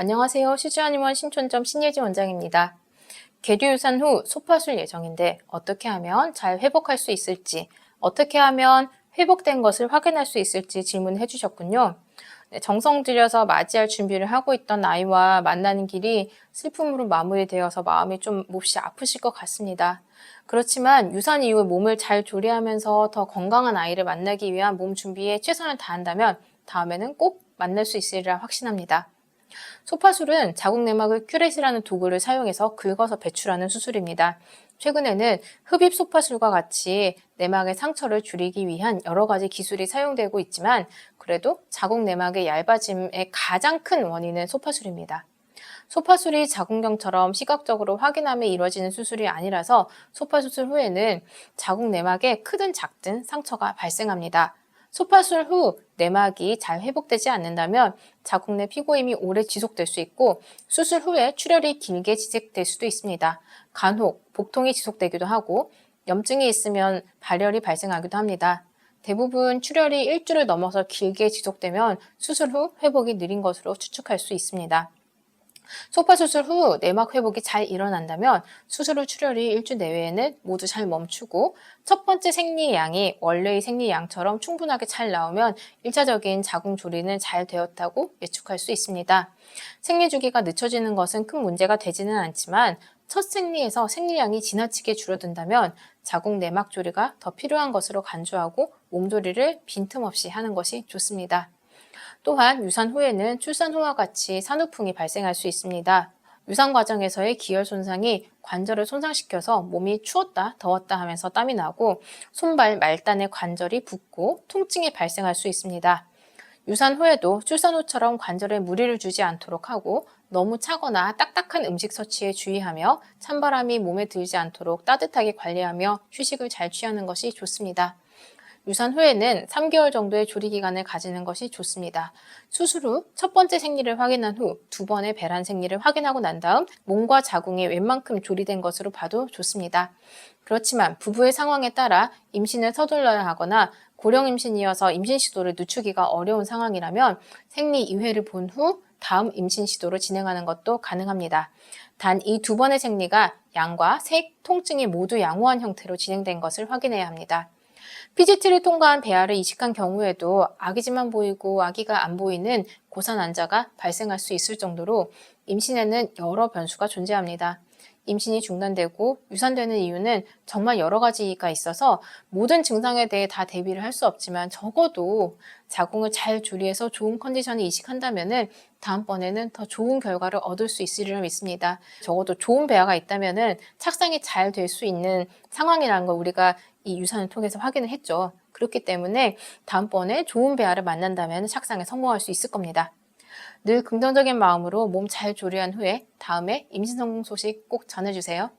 안녕하세요. 시주한의원 신촌점 신예지 원장입니다. 계류유산 후 소파술 예정인데 어떻게 하면 잘 회복할 수 있을지, 어떻게 하면 회복된 것을 확인할 수 있을지 질문해 주셨군요. 네, 정성 들여서 맞이할 준비를 하고 있던 아이와 만나는 길이 슬픔으로 마무리되어서 마음이 좀 몹시 아프실 것 같습니다. 그렇지만 유산 이후에 몸을 잘 조리하면서 더 건강한 아이를 만나기 위한 몸 준비에 최선을 다한다면 다음에는 꼭 만날 수 있으리라 확신합니다. 소파술은 자궁 내막을 큐렛이라는 도구를 사용해서 긁어서 배출하는 수술입니다. 최근에는 흡입 소파술과 같이 내막의 상처를 줄이기 위한 여러 가지 기술이 사용되고 있지만 그래도 자궁 내막의 얇아짐의 가장 큰 원인은 소파술입니다. 소파술이 자궁경처럼 시각적으로 확인하며 이루어지는 수술이 아니라서 소파수술 후에는 자궁 내막에 크든 작든 상처가 발생합니다. 소파술 후 내막이 잘 회복되지 않는다면 자궁 내 피고임이 오래 지속될 수 있고 수술 후에 출혈이 길게 지속될 수도 있습니다. 간혹, 복통이 지속되기도 하고 염증이 있으면 발열이 발생하기도 합니다. 대부분 출혈이 일주를 넘어서 길게 지속되면 수술 후 회복이 느린 것으로 추측할 수 있습니다. 소파 수술 후 내막 회복이 잘 일어난다면 수술 후 출혈이 일주 내외에는 모두 잘 멈추고 첫 번째 생리양이 원래의 생리양처럼 충분하게 잘 나오면 1차적인 자궁 조리는 잘 되었다고 예측할 수 있습니다. 생리 주기가 늦춰지는 것은 큰 문제가 되지는 않지만 첫 생리에서 생리량이 지나치게 줄어든다면 자궁 내막 조리가 더 필요한 것으로 간주하고 몸조리를 빈틈없이 하는 것이 좋습니다. 또한 유산 후에는 출산 후와 같이 산후풍이 발생할 수 있습니다. 유산 과정에서의 기혈 손상이 관절을 손상시켜서 몸이 추웠다 더웠다 하면서 땀이 나고 손발 말단의 관절이 붓고 통증이 발생할 수 있습니다. 유산 후에도 출산 후처럼 관절에 무리를 주지 않도록 하고 너무 차거나 딱딱한 음식 섭취에 주의하며 찬바람이 몸에 들지 않도록 따뜻하게 관리하며 휴식을 잘 취하는 것이 좋습니다. 유산 후에는 3개월 정도의 조리 기간을 가지는 것이 좋습니다. 수술 후 첫 번째 생리를 확인한 후 두 번의 배란 생리를 확인하고 난 다음 몸과 자궁이 웬만큼 조리된 것으로 봐도 좋습니다. 그렇지만 부부의 상황에 따라 임신을 서둘러야 하거나 고령 임신이어서 임신 시도를 늦추기가 어려운 상황이라면 생리 2회를 본 후 다음 임신 시도를 진행하는 것도 가능합니다. 단 이 두 번의 생리가 양과 색, 통증이 모두 양호한 형태로 진행된 것을 확인해야 합니다. PGT를 통과한 배아를 이식한 경우에도 아기지만 보이고 아기가 안 보이는 고산 환자가 발생할 수 있을 정도로 임신에는 여러 변수가 존재합니다. 임신이 중단되고 유산되는 이유는 정말 여러 가지가 있어서 모든 증상에 대해 다 대비를 할 수 없지만 적어도 자궁을 잘 조리해서 좋은 컨디션에 이식한다면은 다음번에는 더 좋은 결과를 얻을 수 있으리라 믿습니다. 적어도 좋은 배아가 있다면은 착상이 잘 될 수 있는 상황이라는 걸 우리가 이 유산을 통해서 확인을 했죠. 그렇기 때문에 다음번에 좋은 배아를 만난다면 착상에 성공할 수 있을 겁니다. 늘 긍정적인 마음으로 몸 잘 조리한 후에 다음에 임신 성공 소식 꼭 전해주세요.